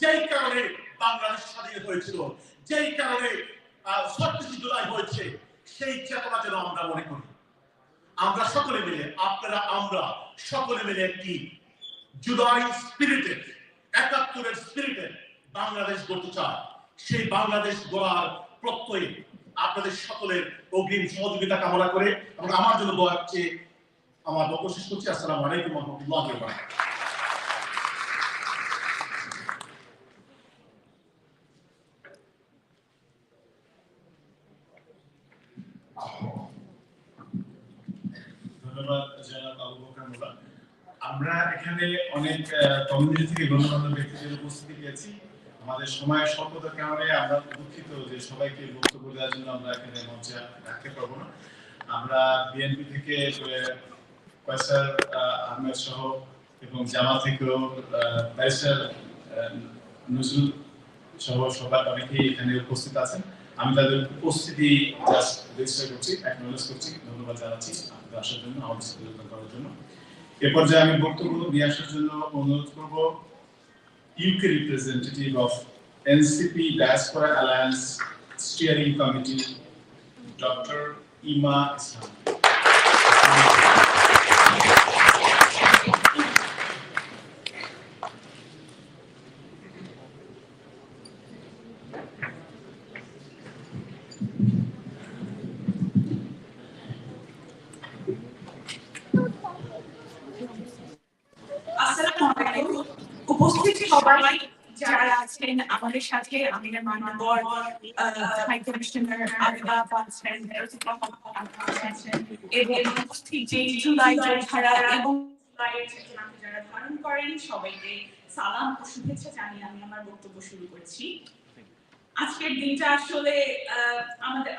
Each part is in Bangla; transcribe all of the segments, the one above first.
যেই কারণে বাংলাদেশ স্বাধীন হয়েছিল, যেই কারণে ছত্রিশে জুলাই হয়েছে, সেই চেতনা যেন আমরা মনে করি। আমরা সকলে মিলে, আপনারা, আমরা সকলে মিলে একটি জুলাই স্পিরিটেড একাত্তরের স্পিরিটেড বাংলাদেশ গড়তে চায় সেই বাংলাদেশ গড়ার প্রত্যয়ে আপনাদের সকলের অগ্রিম সহযোগিতা কামনা করে আমার জন্য দোয়া চেয়ে আমার বক্তব্য করছি। আসসালামু আলাইকুম রহমতুল্লাহ ধন্যবাদ জনাব আবু বকর মোল্লা আমরা এখানে অনেক কমিউনিটি থেকে গণ্যমান্য ব্যক্তিদের উপস্থিতি পেয়েছি। আমাদের সময় স্বল্পতার কারণে আমরা দুঃখিত যে সবাইকে বক্তব্য দেওয়ার জন্য আমরা এখানে মঞ্চে রাখতে পারব না। আমরা বিএনপি থেকে কয়েসার আহমেদ সহ এবং জামা থেকেও ব্যারিস্টার নজরুল সহ সবাই অনেকেই এখানে উপস্থিত আছেন। আমি তাদের উপস্থিতি জাস্ট রেজিস্টার করছি অ্যাকনোলেজ করছি। ধন্যবাদ জানাচ্ছি। আপনাদের আসার জন্য আমাদের সাথে করার জন্য। এ পর্যায়ে আমি বক্তব্য নিয়ে আসার জন্য অনুরোধ করব UK representative of NCP diaspora alliance steering committee doctor Ema Islam আসসালামু আলাইকুম উপস্থিত সবাই যারা আছেন, আমাদের সাথে মানবর হাই কমিশনার এবং উপস্থিত যে জুলাই এবং আজকের দিনটা আসলে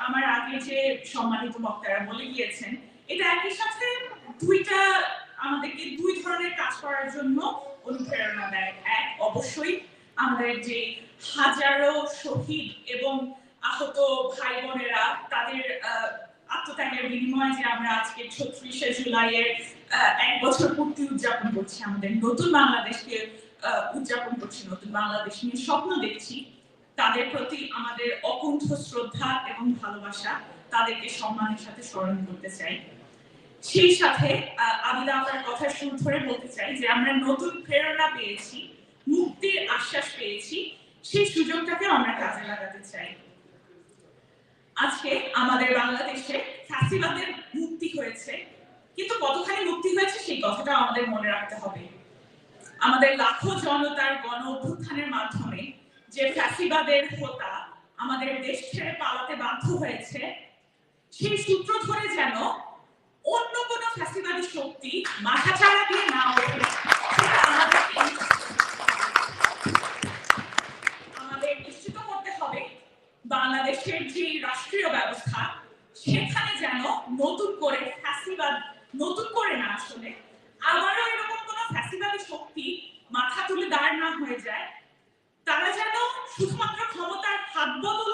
আমার আগে যে সম্মানিত বক্তারা বলে গিয়েছেন, এটা একই সাথে দুইটা আমাদেরকে দুই ধরনের কাজ করার জন্য অনুপ্রেরণা দেয় এক। অবশ্যই আমাদের যে হাজারো শহীদ এবং আহত ভাই বোনেরা তাদের আত্মত্যাগের বিনিময়ে যে আমরা আজকে ছত্রিশে জুলাইয়ের এক বছর পূর্তি উদযাপন করছি, আমাদের নতুন বাংলাদেশকে উদযাপন করছি, নতুন বাংলাদেশ নিয়ে স্বপ্ন দেখছি, তাদের প্রতি আমাদের অকুণ্ঠ শ্রদ্ধা এবং ভালোবাসা তাদেরকে সম্মানের সাথে স্মরণ করতে চাই। সেই সাথে আবিদা আপনার কথা শুরু ধরে বলতে চাই যে আমরা নতুন প্রেরণা পেয়েছি, মুক্তির আশ্বাস পেয়েছি, সেই সুযোগটাকে আমরা কাজে লাগাতে চাই। আজকে আমাদের বাংলাদেশে ফ্যাসিবাদের মুক্তি হয়েছে, কিন্তু কতখানি মুক্তি হয়েছে সেই কথাটা আমাদের মনে রাখতে হবে। আমাদের লাখো জনতার গণ অভ্যুত্থানের মাধ্যমে যে ফ্যাসিবাদের হোতা আমাদের দেশ ছেড়ে পালাতে বাধ্য হয়েছে, সেই সূত্র ধরে যেন অন্য কোন ফ্যাসিবাদী শক্তি মাথাচাড়া দিয়ে না বাংলাদেশের যে রাষ্ট্রীয় ব্যবস্থা, সেখানে যেন নতুন করে ফ্যাসিবাদ নতুন করে না আসলে, আবারও এরকম কোন ফ্যাসিবাদী শক্তি মাথা তুলে দাঁড় না হয়ে যায়, তারা যেন শুধুমাত্র ক্ষমতার হাত বদল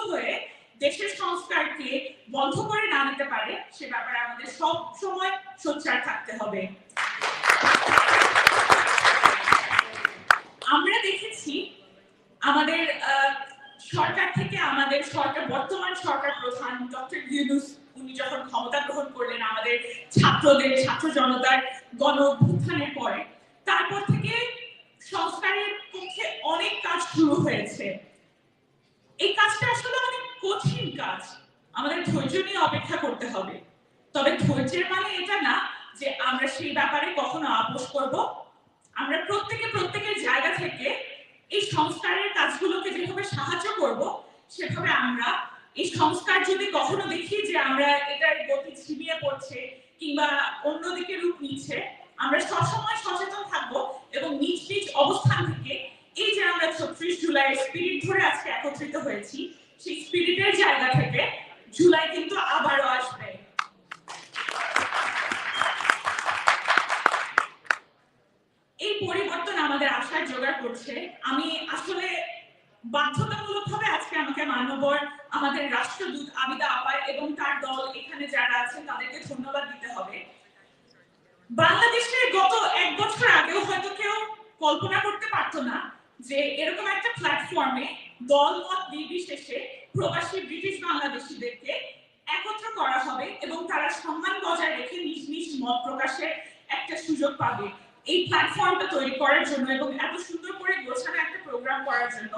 দেশের সংস্কারকে বন্ধ করে না নিতে পারে, সে ব্যাপারে আমাদের সব সময় সোচ্চার থাকতে হবে। আমরা দেখেছি আমাদের সরকার থেকে আমাদের সরকার, বর্তমান সরকার প্রধান ডক্টর ইউনুস, উনি যখন ক্ষমতা গ্রহণ করলেন আমাদের ছাত্রদের, ছাত্র জনতার গণ অভ্যুত্থানের পরে, তারপর থেকে সংস্কারের পক্ষে অনেক কাজ শুরু হয়েছে। এই কাজটা আসলে অনেক কঠিন কাজ। আমাদের ধৈর্য নিয়ে অপেক্ষা করতে হবে। তবে ধৈর্যের মানে এটা না যে আমরা সেই ব্যাপারে কখনো আপোষ করব। আমরা প্রত্যেকে প্রত্যেকের জায়গা থেকে এই সংস্কারের কাজগুলোকে যেভাবে সাহায্য করব, সেভাবে আমরা এই সংস্কার যদি কখনো দেখি যে আমরা এটার গতি ছিনিয়ে পড়ছে কিংবা অন্যদিকে রূপ নিচ্ছে, আমরা সবসময় সচেতন থাকব এবং নিজ নিজ অবস্থান থেকে এই যে আমরা ছত্রিশ জুলাই স্পিরিট ধরে আজকে একত্রিত হয়েছি সেই স্পিরিটের জায়গা থেকে জুলাই কিন্তু আবারও আসবে। এই পরিবর্তন আমাদের আশার জোগাড় করছে। আমি আসলে বাধ্যতামূলকভাবে আজকে আমাকে মানবর আমাদের রাষ্ট্রদূত আবিদা আপায় এবং তার দল এখানে যারা আছেন তাদেরকে ধন্যবাদ দিতে হবে। বাংলাদেশে গত এক বছর আগেও হয়তো কেউ কল্পনা করতে পারতো না যে এরকম একটা প্ল্যাটফর্মে দল মত নির্বিশেষে প্রবাসী ব্রিটিশ বাংলাদেশিদেরকে একত্র করা হবে এবং তারা সম্মান বজায় রেখে নিজ নিজ মত প্রকাশের একটা সুযোগ পাবে। এই প্ল্যাটফর্মটা তৈরি করার জন্য এবং এত সুন্দর করে গোছানো একটা প্রোগ্রাম করার জন্য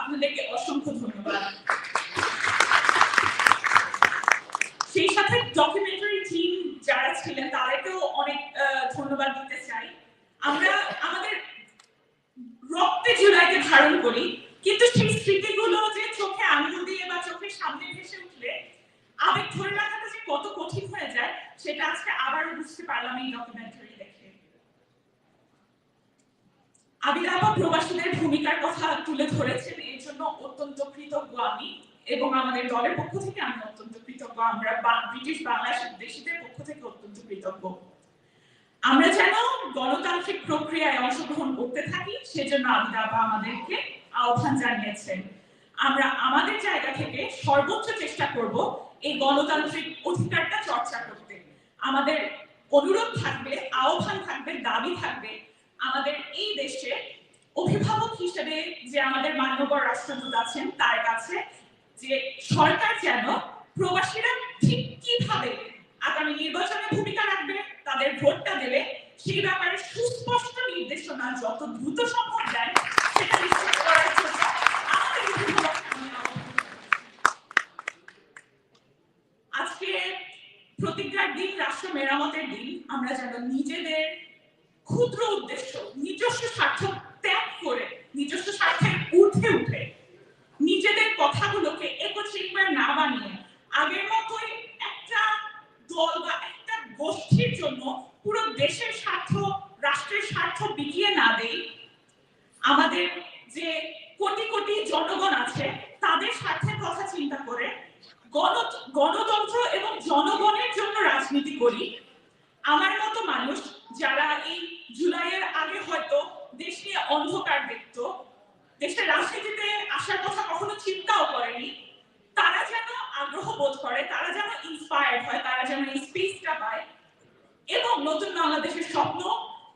আপনাদেরকে অসংখ্য ধন্যবাদ। সেই সাথে ডকুমেন্টারি টিম যারা ছিলেন, তাদেরকেও অনেক ধন্যবাদ দিতে চাই। আমরা আমাদের রক্তে জুলাইকে ধারণ করি। কিন্তু সেই স্মৃতিগুলো যে চোখে আঙুল দিয়ে বা চোখের সামনে ভেসে উঠলে, আবেগ ধরে রাখাটা যে কত কঠিন হয়ে যায়, সেটা আজকে আবারও বুঝতে পারলাম এই ডকুমেন্টারি দেখে। প্রবাসীদের ভূমিকার কথা তুলে ধরেছেন, এর জন্য অত্যন্ত কৃতজ্ঞ আমি এবং আমাদের দলের পক্ষ থেকে আমি অত্যন্ত কৃতজ্ঞ। আমরা ব্রিটিশ বাংলাদেশিদের পক্ষ থেকে অত্যন্ত কৃতজ্ঞ। আমরা যেন গণতান্ত্রিক প্রক্রিয়ায় অংশগ্রহণ করতে থাকি, সেজন্য আবিদাবা আমাদেরকে আহ্বান জানিয়েছেন। আমরা আমাদের জায়গা থেকে সর্বোচ্চ চেষ্টা করব এই গণতান্ত্রিক অধিকারটা চর্চা করতে। আমাদের অনুরোধ থাকবে, আহ্বান থাকবে, দাবি থাকবে আমাদের এই দেশে অভিভাবক হিসেবে যে আমাদের মান্যবর রাষ্ট্রদূত আছেন, তার কাছে যে সরকার যেন প্রবাসীরা ঠিক কীভাবে আগামী নির্বাচনে ভূমিকা রাখবে, তাদের ভোটটা দেবে, সেই ব্যাপারে সুস্পষ্ট নির্দেশনা যত দ্রুত সম্ভব দেয় সেটা নিশ্চিত করার জন্য আমাদের অভিভাবককে আমি আহ্বান আজকে প্রতিজ্ঞার দিন রাষ্ট্র মেরামতের দিন আমরা যেন নিজেদের ক্ষুদ্র উদ্দেশ্য, নিজস্ব স্বার্থ ত্যাগ করে, নিজস্ব স্বার্থের ঊর্ধ্বে উঠে নিজেদের কথাগুলোকে একত্রিকবার না বানিয়ে আগের মতোই একটা দল বা একটা গোষ্ঠীর জন্য পুরো দেশের স্বার্থ, রাষ্ট্রের স্বার্থ বিকিয়ে না দেই, আমাদের যে কোটি কোটি জনগণ আছে, তাদের স্বার্থের কথা চিন্তা করে গণ গণতন্ত্র এবং জনগণের জন্য রাজনীতি করি, আমার মতো মানুষ যারা এই জুলাইয়ের আগে হয়তো দেশ নিয়ে অন্ধকার দেখত, দেশের রাজনীতিতে আসার কথা কখনো চিন্তাও করেনি, তারা যেন আগ্রহ বোধ করে, তারা যেন ইন্সপায়ার্ড হয়, তারা যেন এই স্পেসটা পায় এবং নতুন বাংলাদেশের স্বপ্ন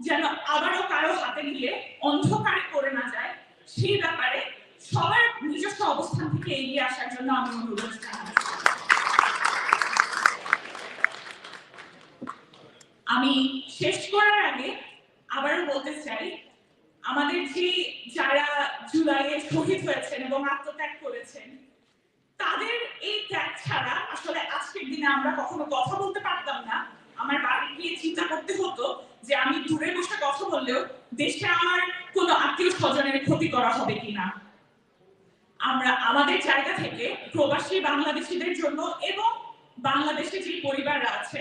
যেন আবারও কারও হাতে নিয়ে অন্ধকারে করে না যায়, সেই ব্যাপারে সবার নিজস্ব অবস্থান থেকে এগিয়ে আসার জন্য আমি অনুরোধ জানাচ্ছি। আমি শেষ করার আগে আবারও বলতে চাই, আমাদের যে যারা জুলাইয়ে শহীদ হয়েছেন এবং আত্মত্যাগ করেছেন, তাদের এই ত্যাগ ছাড়া আসলে আজকের দিনে আমরা কখনো কথা বলতে পারতাম না। আমার বাড়ি গিয়ে চিন্তা করতে হতো যে আমি দূরে বসে কথা বললেও দেশে আমার কোনো আত্মীয় স্বজনের ক্ষতি করা হবে কিনা। আমরা আমাদের জায়গা থেকে প্রবাসী বাংলাদেশিদের জন্য এবং বাংলাদেশে যে পরিবাররা আছে,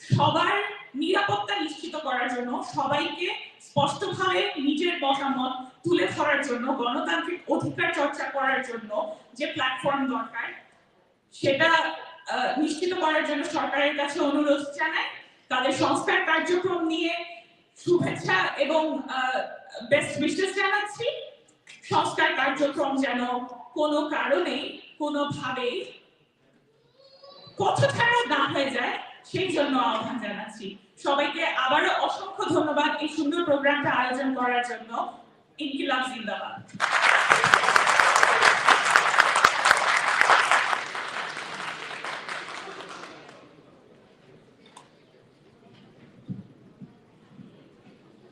সবার নিরাপত্তা নিশ্চিত করার জন্য সবাইকে স্পষ্টভাবে নিজের মতামত তুলে ধরার জন্য, গণতান্ত্রিক অধিকার চর্চা করার জন্য যে প্ল্যাটফর্ম দরকার, সেটা নিশ্চিত করার জন্য সরকারের কাছে অনুরোধ জানাই। তাদের সংস্কার কার্যক্রম নিয়ে শুভেচ্ছা এবং বেস্ট উইশেস জানাচ্ছি। সংস্কার কার্যক্রম যেন কোনো কারণেই, কোনোভাবেই পথছাড়া না হয়ে যায়। সেই জন্য আহ্বান জানাচ্ছি। সবাইকে আবারও অসংখ্য ধন্যবাদ এই সুন্দর প্রোগ্রামটা আয়োজন করার জন্য। ইনকিলাব জিন্দাবাদ।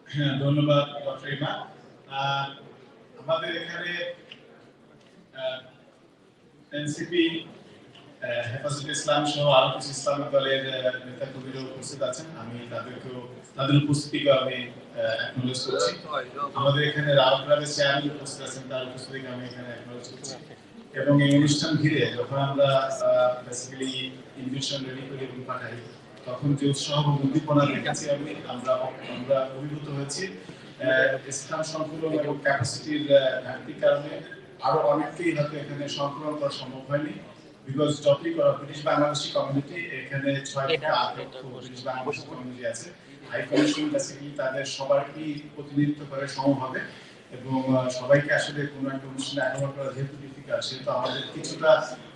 হ্যাঁ ধন্যবাদ ডক্টর আহ, আমাদের এখানে এনসিপি হেফাজত ইসলাম সহ আরও কিছু দলের উপস্থিত আছেন। আমি তাদের উপস্থিতিকে আমি অ্যাকনোলেজ করছি। আমাদের এখানে চেয়ারম্যান উপস্থিত আছেন, তার উপস্থিতিকে আমি এখানে অ্যাকনোলেজ করছি। এবং এই অনুষ্ঠান ঘিরে যখন আমরা বেসিক্যালি ইনভিটেশন রেডি করি এবং পাঠাই, তখন যে উৎসাহ এবং উদ্দীপনা দেখেছি আমি, আমরা আমরা অভিভূত হয়েছি। স্থান সংকুলন এবং ক্যাপাসিটির ঘাটতির কারণে আরও অনেককেই হয়তো এখানে করা সম্ভব হয়নি। বিকজ যতই ব্রিটিশ বাংলাদেশি কমিউনিটি এখানে ছয় থেকে আট ব্রিটিশ বাংলাদেশি কমিউনিটি আছে। হাই কমিশন বেসিক্যালি তাদের সবারই প্রতিনিধিত্ব করে সমভাবে এবং সবাইকে আসলে কোনো একটা অনুষ্ঠানে আগমন করা যেহেতু ডিফিকাল্ট সেহেতু আমাদের কিছুটা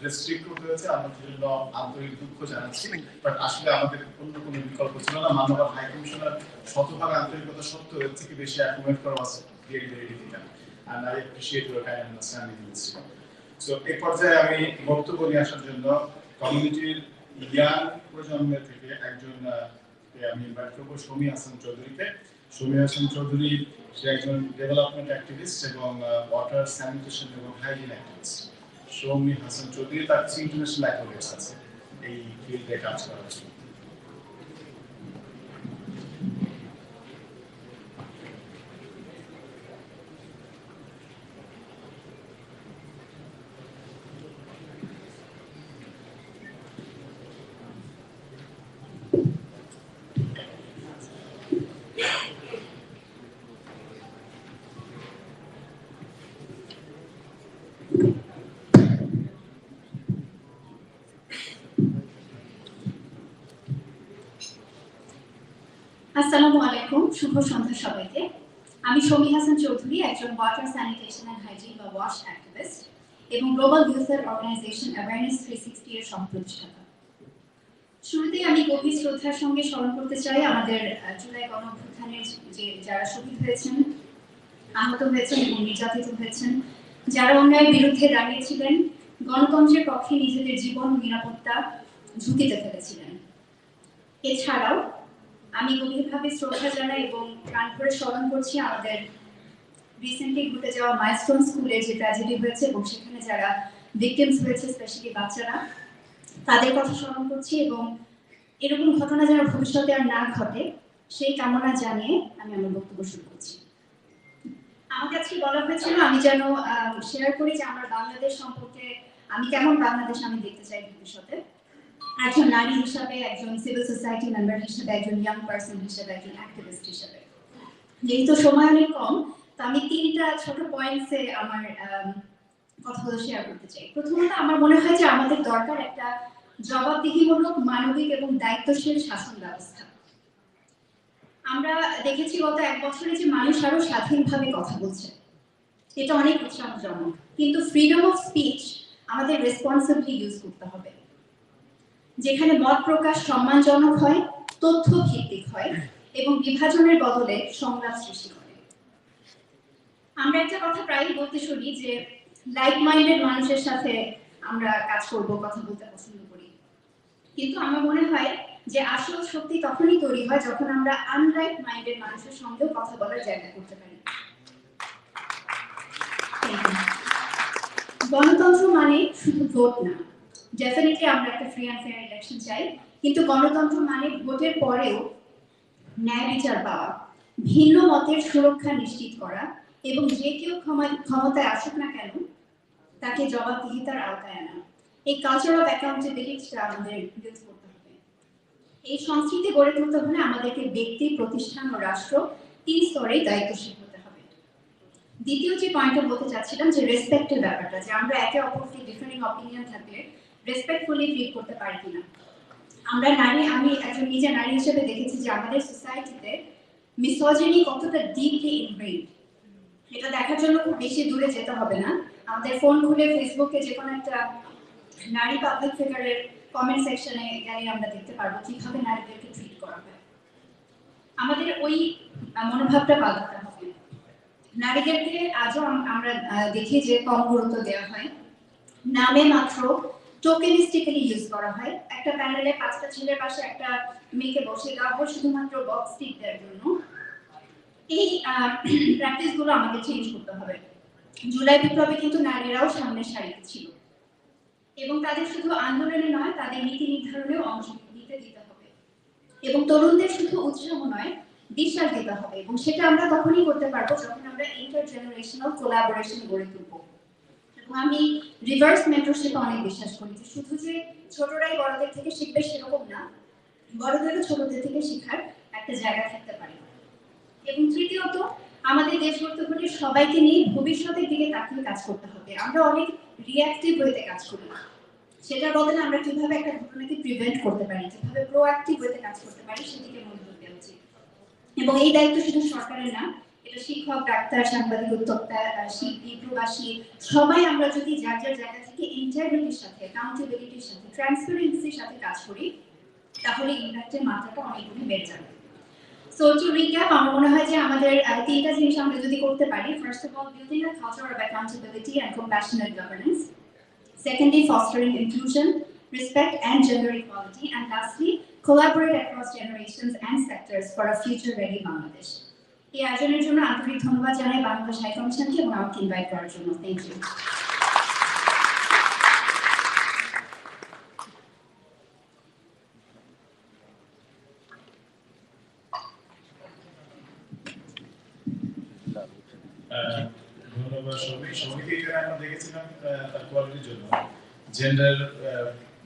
রেস্ট্রিক্ট করতে হয়েছে। আমরা জন্য আন্তরিক দুঃখ জানাচ্ছি। বাট আসলে আমাদের অন্য কোনো বিকল্প ছিল না। মাননীয় হাই কমিশনার শতভাগ আন্তরিকতা সত্ত্বেও এর থেকে বেশি অ্যাকোমোডেট করা was really very difficult. And I appreciate your kind understanding in this. So এই পর্যায়ে আমি বক্তব্য নিয়ে আসার জন্য কমিউনিটির ইয়াং প্রজন্মের থেকে একজন আমি ইনভাইট করব সমী হাসান চৌধুরীকে। সমী হাসান চৌধুরী, সে একজন ডেভেলপমেন্ট অ্যাক্টিভিস্ট এবং ওয়াটার স্যানিটেশন এবং হাইজিন অ্যাক্টিভিস্ট সৌমি হাসান চৌধুরী তার ইন্টারন্যাশনাল অ্যাকোভেটস আছে এই ফিল্ডে কাজ করার জন্য আসসালামু আলাইকুম শুভ সন্ধ্যা সবাইকে। আমি সমী হাসান চৌধুরী, একজন ওয়াটার স্যানিটেশন অ্যান্ড হাইজিন বা ওয়াশ অ্যাক্টিভিস্ট এবং গ্লোবাল ইউথের অর্গানাইজেশন অ্যাওয়ারনেস থ্রি সিক্সটি এর সহপ্রতিষ্ঠাতা শুরুতেই আমি গভীর শ্রদ্ধার সঙ্গে স্মরণ করতে চাই আমাদের জুলাই গণ অভ্যুত্থানের যে যারা শহীদ হয়েছেন, আহত হয়েছেন এবং নির্যাতিত হয়েছেন, যারা অন্যায়ের বিরুদ্ধে দাঁড়িয়েছিলেন গণতন্ত্রের পক্ষে নিজেদের জীবন নিরাপত্তা ঝুঁকিতে ফেলেছিলেন। এছাড়াও আমি গভীরভাবে শ্রদ্ধা জানাই এবং প্রাণ করে স্মরণ করছি আমাদের রিসেন্টলি ঘটে যাওয়া মাইলস্টোন স্কুলে যে ট্র্যাজেডি হয়েছে এবং সেখানে যারা ভিকটিমস হয়েছে স্পেশালি বাচ্চারা, তাদের কথা স্মরণ করছি এবং এরকম ঘটনা যেন ভবিষ্যতে আর না ঘটে, সেই কামনা জানিয়ে আমি আমার বক্তব্য শুরু করছি। আমার কাছে বলা হয়েছিল, আমি যেন শেয়ার করি যে আমার বাংলাদেশ সম্পর্কে আমি কেমন বাংলাদেশ আমি দেখতে চাই ভবিষ্যতে। একজন নারী হিসাবে একজন সিভিল সোসাইটি মেম্বার হিসেবে একজন ইয়াং পার্সন হিসেবে একজন অ্যাক্টিভিস্ট হিসেবে। যেহেতু সময় অনেক কম তো আমি তিনটা ছোট পয়েন্টসে আমার আম, কথাগুলো শেয়ার করতে চাই। প্রথমত আমার মনে হয় যে আমাদের দরকার একটা জবাবদিহিমূলক মানবিক এবং দায়িত্বশীল শাসন ব্যবস্থা। আমরা দেখেছি গত এক বছরে যে মানুষ আরও স্বাধীনভাবে কথা বলছে। এটা অনেক উৎসাহজনক। কিন্তু ফ্রিডম অফ স্পিচ আমাদের রেসপন্সিবলি ইউজ করতে হবে। যেখানে মত প্রকাশ সম্মানজনক হয়, তথ্য ভিত্তিক হয় এবং বিভাজনের বদলে সংলাপ সৃষ্টি করে। আমরা একটা কথা প্রায়ই বলতে শুনি যে লাইক মাইন্ডেড মানুষের সাথে আমরা কাজ করব, কথা বলতে পছন্দ করি। কিন্তু আমার মনে হয় যে, আসল শক্তি তখনই তৈরি হয় যখন আমরা আনলাইক মাইন্ডেড মানুষের সঙ্গেও কথা বলার জায়গা করতে পারি। গণতন্ত্র মানে শুধু ভোট না ডেফিনেটলি আমরা একটা ফ্রি অ্যান্ড ফেয়ার ইলেকশন চাই। কিন্তু গণতন্ত্র মানে ভোটের পরেও ন্যায় বিচার পাওয়া, ভিন্ন মতের সুরক্ষা নিশ্চিত করা এবং যে কেউ ক্ষমা- ক্ষমতায় আসুক না কেন, তাকে জবাবদিহিতার আওতায় আনা। এই কালচার অফ অ্যাকাউন্টেবিলিটিটা আমাদের বিল্ড করতে হবে। এই সংস্কৃতি গড়ে তুলতে হলে আমাদেরকে ব্যক্তি, প্রতিষ্ঠান ও রাষ্ট্র তিন স্তরেই দায়িত্বশীল হতে হবে। দ্বিতীয় যে পয়েন্টটা বলতে চাচ্ছিলাম যে রেসপেক্টের ব্যাপারটা, যে আমরা একে অপরকে ডিফারেন্ট অপিনিয়ন থাকলে রেসপেক্টফুলি ফিল করতে পারি কিনা। আমরা নারী, আমি একজন নিজে নারী হিসেবে দেখেছি যে আমাদের সোসাইটিতে মিসোজিনি কতটা ডিপলি ইনগ্রেড এটা দেখার জন্য খুব বেশি দূরে যেতে হবে না। আমাদের ফোন খুলে ফেসবুকে যে কোনো একটা নারী পাবলিক ফিগারের কমেন্ট সেকশনে গেলে আমরা দেখতে পারব কীভাবে নারীদেরকে ট্রিট করা হয়। আমাদের ওই মনোভাবটা পাল্টাতে হবে। নারীদেরকে আজও আমরা দেখি যে কম গুরুত্ব দেওয়া হয়। নামে মাত্র টোকেনিস্টিক্যালি ইউজ করা হয়। একটা প্যানেলে পাঁচটা ছেলের পাশে একটা মেয়েকে বসে দেওয়া হয়, শুধুমাত্র বক্স টিক দেওয়ার জন্য। এই প্র্যাকটিসগুলো আমাদের চেঞ্জ করতে হবে। জুলাই বিপ্লবে কিন্তু নারীরাও সামনের সারিতে ছিল। এবং তাদের শুধু আন্দোলনে নয়, তাদের নীতি নির্ধারণেও অংশ নিতে দিতে হবে। এবং তরুণদের শুধু উৎসাহ নয় বিশ্বাস দিতে হবে। এবং সেটা আমরা তখনই করতে পারব যখন আমরা ইন্টার জেনারেশনাল কোলাবোরেশন গড়ে তুলবো। আমি রিভার্স মেন্টরশিপে অনেক বিশ্বাস করি যে শুধু যে ছোটরাই বড়দের থেকে শিখবে সেরকম না, বড়দেরও ছোটদের থেকে শেখার একটা জায়গা থাকতে পারে। এবং তৃতীয়ত, আমাদের দেশ গড়তে হলে সবাইকে নিয়ে ভবিষ্যতের দিকে তাকিয়ে কাজ করতে হবে। আমরা অনেক রিয়াক্টিভ ওয়েতে কাজ করি। সেটার বদলে আমরা কীভাবে একটা ঘটনাকে প্রিভেন্ট করতে পারি, কীভাবে প্রোঅ্যাক্টিভ ওয়েতে কাজ করতে পারি, সেদিকে মনোযোগ দেওয়া উচিত। এবং এই দায়িত্ব শুধু সরকারের না শিক্ষক, ডাক্তার, সাংবাদিক, উদ্যোক্তা শিল্পী, প্রবাসী, সবাই আমরা যদি যার যার জায়গা থেকে ইন্টারভিউটির সাথে অ্যাকাউন্টেবিলিটির সাথে ট্রান্সপারেন্সির সাথে কাজ করি, তাহলে ইম্প্যাক্টের মাত্রাটা অনেক গুণে বেড়ে যাবে। সো টু রিক্যাপ আমার মনে হয় যে আমাদের তিনটা জিনিস আমরা যদি করতে পারি first of all building a culture of accountability and compassionate governance secondly fostering inclusion respect and gender equality. And lastly, collaborate across generations and sectors for a future ready Bangladesh. এই আয়োজনের জন্য আন্তরিক ধন্যবাদ জানাই বাংলাদেশ হাই কমিশনকে এবং আমাকে ইনভাইট করার জন্য। থ্যাংক ইউ এখানে আমরা দেখেছিলাম আহ, তার কোয়ালিটির জন্য জেন্ডার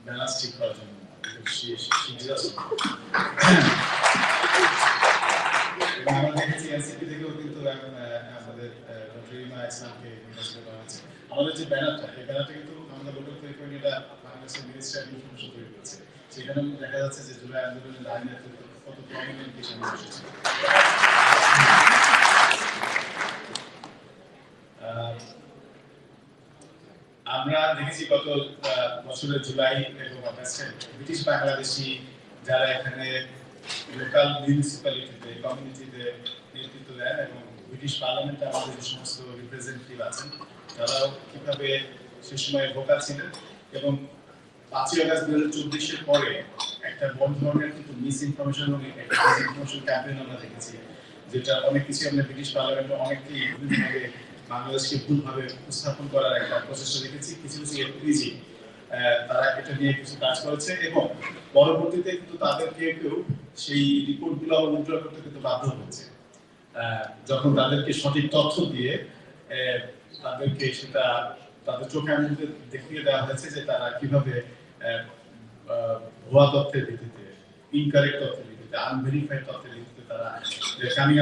ব্যালেন্স ঠিক করার জন্য। আমরা দেখেছি এনসিপি থেকেও কিন্তু আমাদের ইসলামকে নির্বাচিত করা হয়েছে আমাদের যে ব্যানারটা এই ব্যানারটা কিন্তু আমাদের বাংলাদেশের মিনিস্ট্রি তৈরি করেছে সেখানে দেখা যাচ্ছে যে জুলাই আন্দোলনের কত প্রমিনেন্ট এসেছে আমরা দেখেছি গত বছরের জুলাই এবং অগাস্টে ব্রিটিশ বাংলাদেশি যারা এখানে লোকাল মিউনিসিপ্যালিটিতে কমিউনিটিতে নেতৃত্ব দেন এবং ব্রিটিশ পার্লামেন্টে আমাদের যে সমস্ত রিপ্রেজেন্টেটিভ আছেন তারাও কীভাবে সে সময় ভোকাল ছিলেন এবং পাঁচই আগস্ট দু হাজার চব্বিশের পরে একটা বড় ধরনের কিন্তু মিস ইনফরমেশন এবং ইনফরমেশন ক্যাম্পেইন আমরা দেখেছি, যেটা অনেক কিছু আমরা ব্রিটিশ পার্লামেন্টে অনেককেই বিভিন্নভাবে বাংলাদেশকে ভুলভাবে উপস্থাপন করার একটা প্রচেষ্টা দেখেছি। কিছু কিছু এলপিজি তারা এটা নিয়ে কিছু কাজ করেছে এবং পরবর্তীতে কিন্তু তাদের কেউ সেই রিপোর্টগুলো আবার উদ্ধার করতে কিন্তু বাধ্য হচ্ছে যখন তাদেরকে সঠিক তথ্য দিয়ে তাদেরকে সেটা তাদের চোখে আঙুলে দেখিয়ে দেওয়া হয়েছে যে তারা কীভাবে ভুয়া তথ্যের ভিত্তিতে ইনকারেক্ট তথ্যের ভিত্তিতে আনভেরিফাইড তথ্যের ভিত্তিতে তারা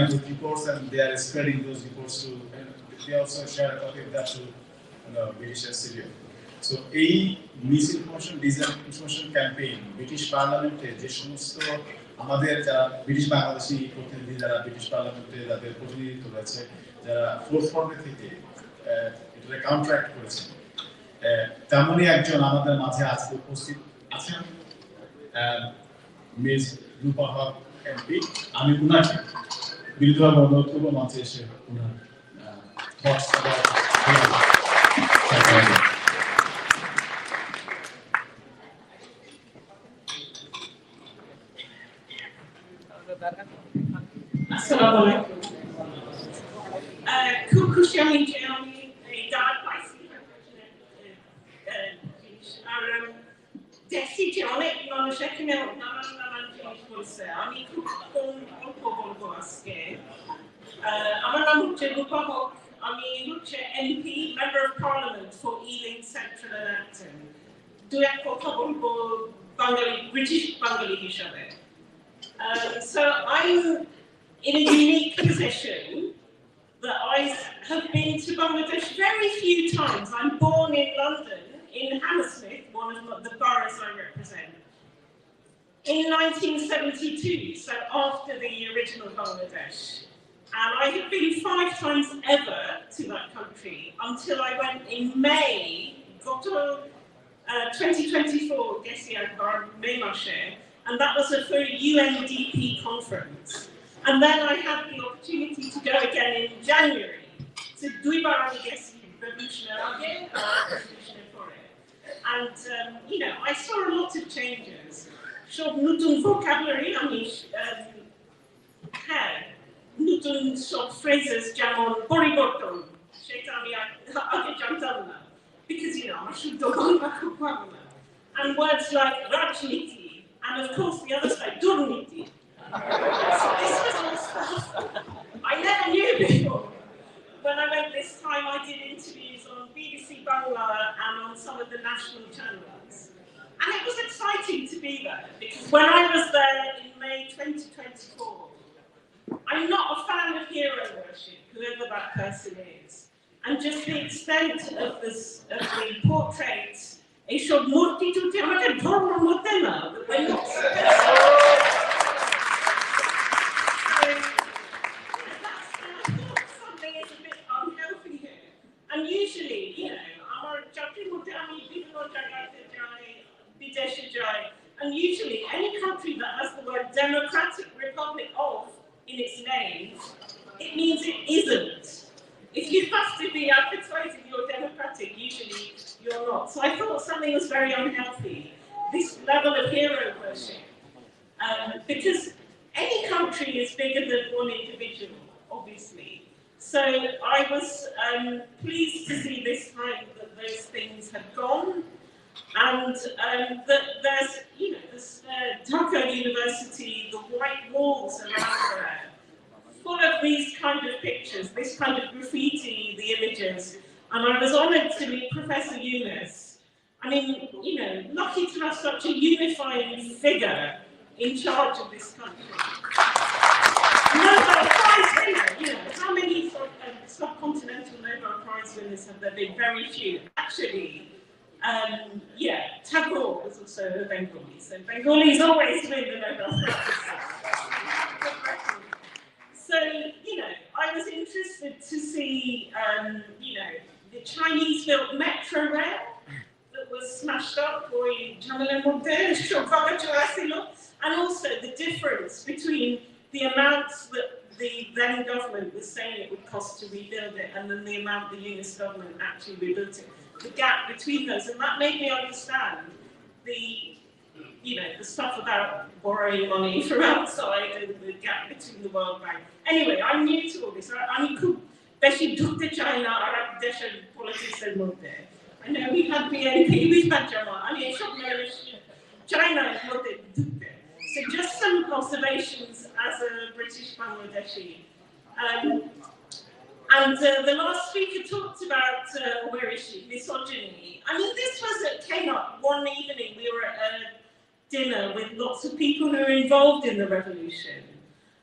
up with reports and they are spreading those reports to and they also share a copy of you know. So, এই misinformation disinformation campaign British পার্লামেন্টে যে সমস্ত আমাদের যারা ব্রিটিশ বাংলাদেশি প্রতিনিধি, যারা ব্রিটিশ পার্লামেন্টে যাদের প্রতিনিধিত্ব রয়েছে, যারা ফোর্থ ফর্মে থেকে এটা কাউন্টারাক্ট করেছেন তেমনই একজন আমাদের মাঝে আজকে উপস্থিত আছেন মিস রূপা হক এমপি আমি উনাকে বিরোধীভাবে অনুরোধ করব মঞ্চে এসে উনার দু এক কথা বলবো বাঙালি ব্রিটিশ বাঙালি হিসাবে Um, so I'm in a unique position that I have been to Bangladesh very few times. I'm born in London, in Hammersmith, one of the boroughs I represent. In 1972, so after the original Bangladesh. And I have been five times ever to that country until I went in May, got to uh, and Gessia Memache, and that was a for a UNDP conference. And then I had the opportunity to go again in January to Guibara Gessia Revolutionary uh, And, um, you know, I saw a lot of changes. Short Nutum vocabulary, I mean, um, hair, short phrases, Jamon Boribotum, Shetami Akejantanna and words like Rajniti, and of course the other side Durniti. so this was all stuff I never knew before. When I went this time, I did interviews on BBC Bangla and on some of the national channels. And it was exciting to be there, because when I was there in May 2024, I'm not a fan of hero worship, whoever that person is And just the extent of this of the portraits, এইসব মূর্তি টুর্তি আমাদের ধর্মের মধ্যে না we're not something is a bit unhealthy here. And usually, you know, আমার চাকরির মধ্যে আমি বিভিন্ন জায়গাতে যাই, বিদেশে যাই, and usually any country that has the word democratic republic of in its name, it means it isn't. You have to be advertising you're democratic, usually you're not. So I thought something was very unhealthy, this level of hero worship. Um, because any country is bigger than one individual, obviously. So I was um, pleased to see this time that those things had gone and um, that there's, you know, this uh, University, the white walls around there, full of these kind of pictures, this kind of graffiti, the images. And I was honoured to meet Professor Yunus. I mean, you know, lucky to have such a unifying figure in charge of this country. Nobel Prize winner, you know, how many um, subcontinental Nobel Prize winners have there been? Very few. Actually, um, yeah, Tagore was also a Bengali, so Bengalis always win the Nobel Prize. So, you know, I was interested to see, um, you know, the Chinese built metro rail that was smashed up Mugde, and also the difference between the amounts that the then government was saying it would cost to rebuild it and then the amount the Yunus government actually rebuilt it. The gap between those, and that made me understand the, you know, the stuff about borrowing money from outside and the gap between the World Bank. Anyway, I'm new to all this. Ani ku beshi dukte China Arab desha politics and mode. I know we had BNP, we had Jamal. I mean, shop China is not it. So just some observations as a British Bangladeshi. Um, and uh, the last speaker talked about, uh, where is she, misogyny. I mean, this was, it came up one evening, we were at a dinner with lots of people who were involved in the revolution.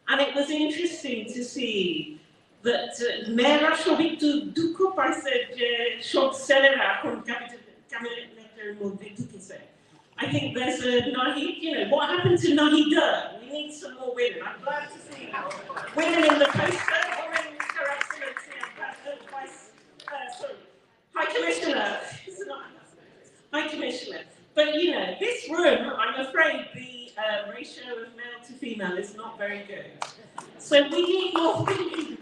And it was interesting to see that uh, Mera Shobitu Duko Parseje Shok Selera from I think there's a Nahi. you know, what happened to Nahida? We need some more women. I'm glad to see women in the poster, uh, women for excellency, and vice, uh, sorry, High Commissioner. High Commissioner. But you know, this room, I'm afraid the uh, ratio of male to female is not very good. So we need more women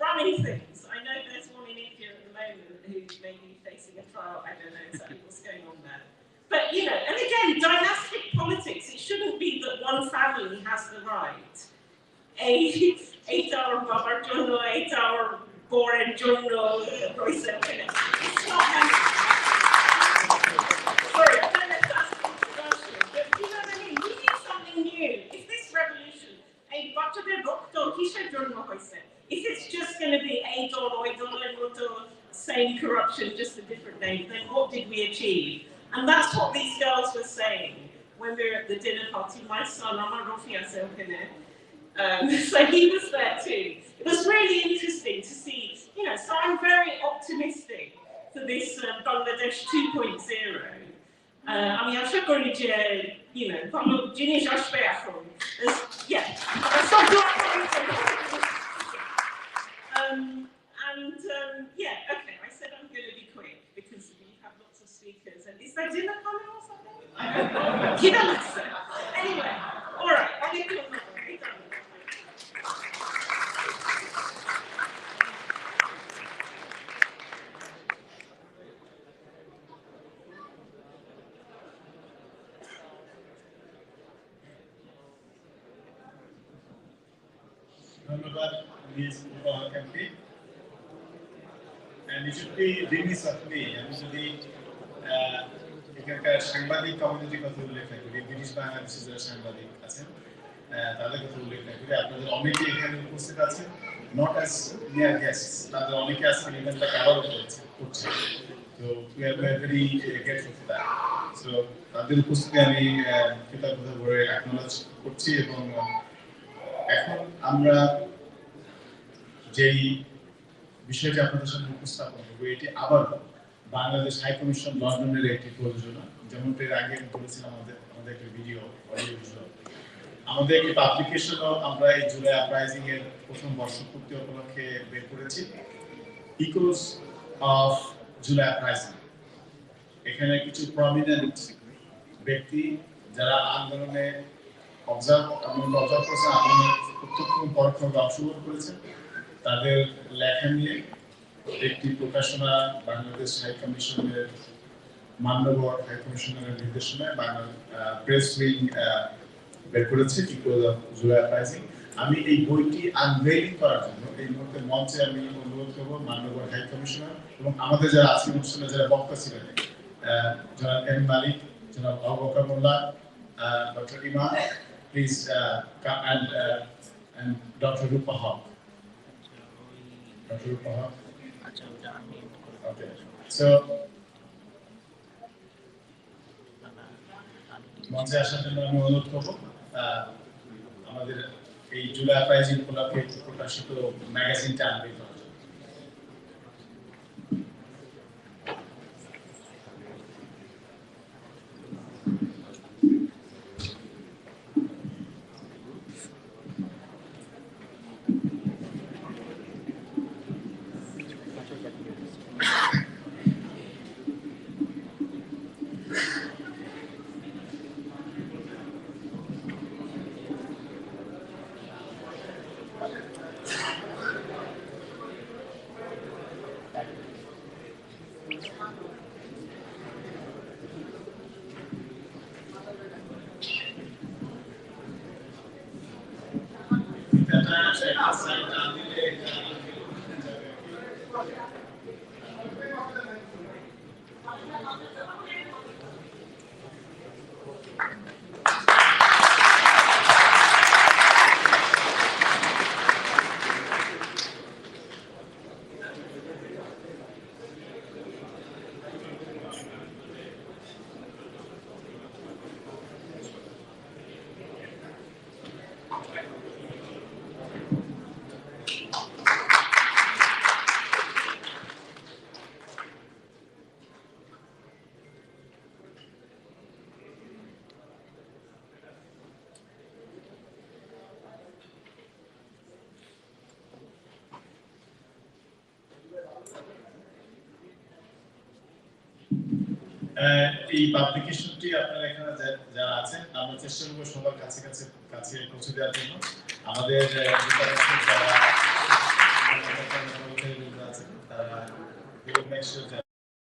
running things. I know there's one in India at the moment who may be facing a trial. I don't know exactly what's going on there. But you know, and again, dynastic politics, it shouldn't be that one family has the right. A eight hour Babar Jono, eight hour Jono, Royce It's not Sorry, I don't know if that's controversial, but you know what I mean? We need something new. If this revolution, a বাচ্চাদের রক্ত কিসের জন্য হয়েছে? If it's just going to be a dollar, a dollar, same corruption, just a different name, then what did we achieve? And that's what these girls were saying when we were at the dinner party. My son, Amar Rofia Selkine, um, so he was there too. It was really interesting to see, you know, so I'm very optimistic for this uh, Bangladesh 2.0. Uh, আমি আশা করি যে, you know, ভালো জিনিস আসবে এখন. There's- Yeah, so um, and um, yeah, okay, I said I'm going to be quick because we have lots of speakers. And is there dinner coming or something? you know, so. Anyway, all right, ধন্যবাদ মিস উপহারকে And it should be remiss of me, আমি যদি এখানকার সাংবাদিক কমিউনিটির কথা উল্লেখ না করি ব্রিটিশ বাংলাদেশের যারা সাংবাদিক আছেন তাদের কথা উল্লেখ না করি আপনাদের অনেকে এখানে উপস্থিত আছেন নট অ্যাজ নিয়ার গেস্ট তাদের অনেকে আজকে ইভেন্টটা কাভার করছে। তো we are very grateful for that so তাদের উপস্থিতি আমি কৃতজ্ঞতা ভরে অ্যাকনোলেজ করছি এবং এখন আমরা যেই বিষয়টি আপনাদের সামনে উপস্থাপন করব, এটি আবার বাংলাদেশ হাই কমিশন লন্ডনের একটি প্রযোজনা। যেমনটা এর আগে আমি বলেছিলাম, আমাদের আমাদের একটা ভিডিও, অডিও আমাদের একটি পাবলিকেশনও আমরা এই জুলাই আপরাইজিং এর প্রথম বর্ষপূর্তি উপলক্ষে বের করেছি। ইকোস অফ জুলাই আপরাইজিং এখানে কিছু প্রমিনেন্ট ব্যক্তি যারা আন্দোলনে অবজার্ভ আন্দোলন অবজার্ভ করেছেন আন্দোলন প্রত্যক্ষ পরোক্ষভাবে অংশগ্রহণ করেছেন। তাদের লেখা নিয়ে একটি প্রকাশনা বাংলাদেশ হাই কমিশনের মান্যবর হাই কমিশনের নির্দেশনায় বাংলা প্রেস উইং বের করেছে আমি এই বইটি আনভেইলিং করার জন্য এই মুহূর্তে মঞ্চে আমি অনুরোধ করব মান্যবর হাই কমিশনার এবং আমাদের যারা আজকের অনুষ্ঠানে যারা বক্তা ছিলেন জনাব এম মালিক জনাব Abubakar Molla doctor Ima please and uh, and Dr. Rupa. আসার জন্য আমি অনুরোধ করব। আমাদের এই জুলাই প্রাইজ উপলক্ষে প্রকাশিত ম্যাগাজিনটা আনবে Thank you. এই পাবলিকেশনটি আপনারা এখানে যারা আছেন আমরা চেষ্টা করব সবার কাছে কাছে কাছে পৌঁছে দেওয়ার জন্য আমাদের যারা আছেন তারা